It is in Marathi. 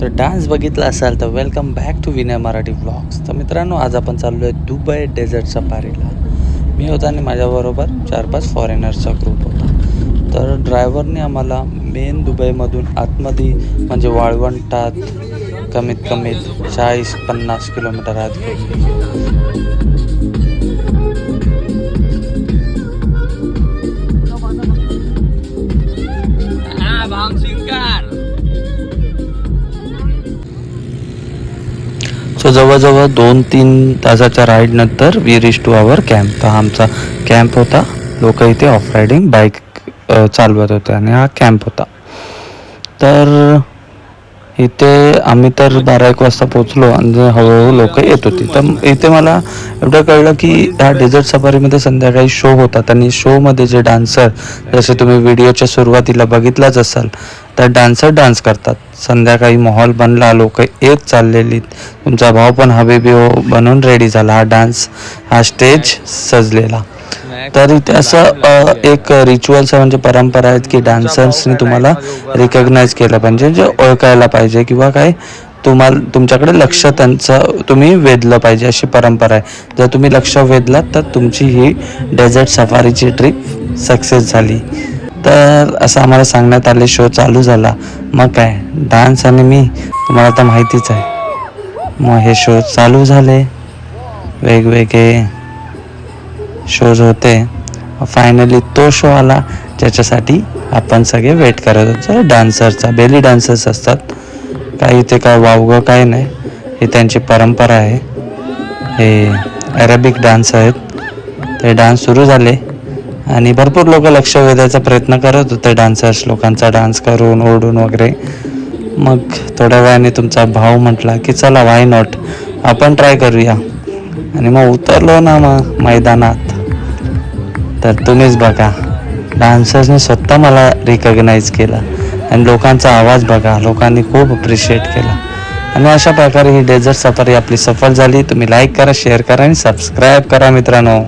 तर डान्स बघितला असाल तर welcome back to Vinay Marathi blogs तर मित्रांनो आज आपण चाललो आहे दुबई डेझर्ट सफारीला मी होता आणि माझ्याबरोबर चार पाच फॉरेनर्सचा ग्रुप होता. तर ड्रायव्हरने आम्हाला मेन दुबईमधून आतमध्ये म्हणजे वाळवंटात कमीत कमीत चाळीस पन्नास किलोमीटर आत घेऊन सो जवळजवळ दोन तीन तासाच्या राईडनंतर we reach to our camp हा आमचा कॅम्प होता. लोक इथे ऑफ रायडिंग बाईक चालवत होते आणि हा कॅम्प होता. तर इथे आम्ही तर बारा एक वाजता पोचलो आणि हळूहळू लोक येत होती. तर इथे मला एवढं कळलं की ह्या डेझर्ट सफारीमध्ये संध्याकाळी शो होतात आणि शोमध्ये जे डान्सर जसे तुम्ही व्हिडिओच्या सुरुवातीला बघितलाच असाल तर डान्सर डान्स करतात. संध्याकाळी माहोल बनला लोक येत चाललेली. तुमचा भाव पण हवे हो बनून रेडी झाला. हा डान्स हा स्टेज सजलेला. तर इथे असं एक रिच्युअल्स म्हणजे परंपरा आहेत की डान्सर्सनी तुम्हाला रिकग्नाइज केलं पाहिजे म्हणजे ओळखायला पाहिजे किंवा काय तुम्हाला तुमच्याकडे लक्ष त्यांचं तुम्ही वेधलं पाहिजे अशी परंपरा आहे. जर तुम्ही लक्ष वेधलात तर तुमची ही डेझर्ट सफारीची ट्रिप सक्सेस झाली. तर असं आम्हाला सांगण्यात आले शो चालू झाला. मग काय डान्स आणि मी तुम्हाला तर माहितीच आहे. मग हे शो चालू झाले. वेगवेगळे शोज होते फायनली तो शो आला ज्याच्यासाठी आपण सगळे वेट करत होतो. डान्सरचा बेली डान्सर्स असतात. काही इथे काय वावगं काय नाही. ही त्यांची परंपरा आहे. हे अरेबिक डान्स आहेत. ते डान्स सुरू झाले. आणि भरपूर लोक लक्ष वेधायचा प्रयत्न करत होते डान्सर्स लोकांचा डान्स करून ओढून वगैरे. मग थोड्या वेळाने तुमचा भाव म्हटला की चला वाय नॉट आपण ट्राय करूया. आणि मग उतरलो ना मग मैदानात. तर तुम्हीच बघा. डान्सर्सने स्वतः मला रिकग्नाईज केलं. आणि लोकांचा आवाज बघा. लोकांनी खूप अप्रिशिएट केला. आणि अशा प्रकारे ही डेझर्ट सफारी आपली सफल झाली. तुम्ही लाईक करा शेअर करा आणि सबस्क्राईब करा मित्रांनो.